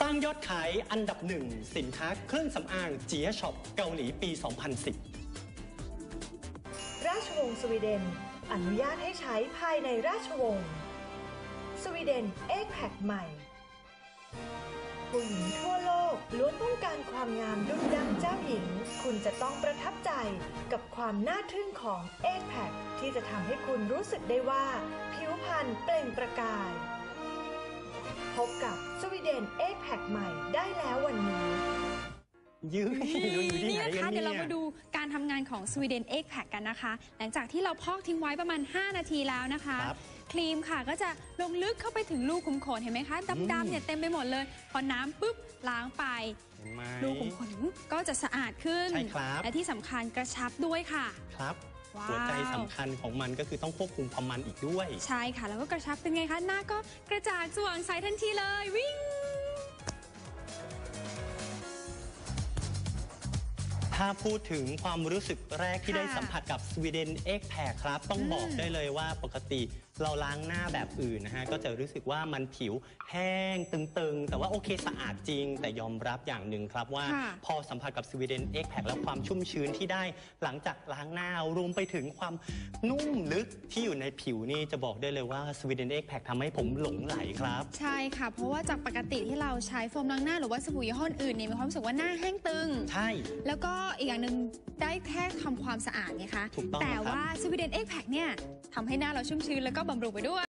สร้างยอดขายอันดับหนึ่งสินค้าเครื่องสำอางเจียช็อปเกาหลีปี 2010 ราชวงศ์สวีเดน อนุญาตให้ใช้ภายในราชวงศ์สวีเดนเอ็กแพคใหม่ผู้หญิงทั่วโลกล้วนต้องการความงามดุจดังเจ้าหญิง คุณจะต้องประทับใจกับความน่าทึ่งของเอ็กแพคที่จะทำให้คุณรู้สึกได้ว่า ผิวพรรณเปล่งประกาย พบกับ นเอ็กแพคใหม่ได้แล้ววันนี้ ยืดอยู่ที่นี่ไหนนะกัคะนเดี๋ยวเนี่เรายมาดูการทำงานของ Sweden Egg Pack กันนะคะ หลังจากที่เราพอกทิ้งไว้ประมาณ 5 นาทีแล้วนะคะ ครับครีมค่ะก็จะลงลึกเข้าไปถึงรูขุมขนเห็นไหมคะอืมดำๆเนี่ยเต็มไปหมดเลย พอน้ำปุ๊บล้างไป เห็นไหมรูขุมขนก็จะสะอาดขึ้น ใช่ครับ และที่สำคัญกระชับด้วยค่ะ ครับ ว้าว หัวใจสำคัญของมันก็คือต้องควบคุมความมันอีกด้วย ใช่ค่ะ แล้วก็กระชับเป็นไงคะ หน้าก็กระจ่างสว่างใสทันทีเลยวิ่ง ถ้าพูดถึงความรู้สึกแรกที่ค่ะได้สัมผัสกับ Sweden Egg Pack ครับ ต้องอืมบอกได้เลยว่าปกติเราล้างหน้าแบบอื่นนะฮะก็จะรู้สึกว่ามันผิวแห้งตึงๆ แต่ว่าโอเคสะอาดจริง แต่ยอมรับอย่างหนึ่งครับว่าค่ะพอสัมผัสกับ Sweden Egg Pack แล้วความชุ่มชื้นที่ได้หลังจากล้างหน้ารวมไปถึงความนุ่มลึกที่อยู่ในผิวนี่จะบอกได้เลยว่า Sweden Egg Pack ทำให้ผมหลงไหลครับ ใช่ค่ะ เพราะว่าจากปกติที่เราใช้โฟมล้างหน้าหรือว่าสบู่ยี่ห้ออื่นเนี่ยมีความรู้สึกว่าหน้าแห้งตึง ใช่ แล้วก็อีกอย่างหนึ่งได้แค่ทำความสะอาดไงคะ ถูกต้องแต่ครับว่า Sweden Egg Pack เนี่ยทำให้หน้าเราชุ่มชื้นแล้วก็บำรุงไปด้วย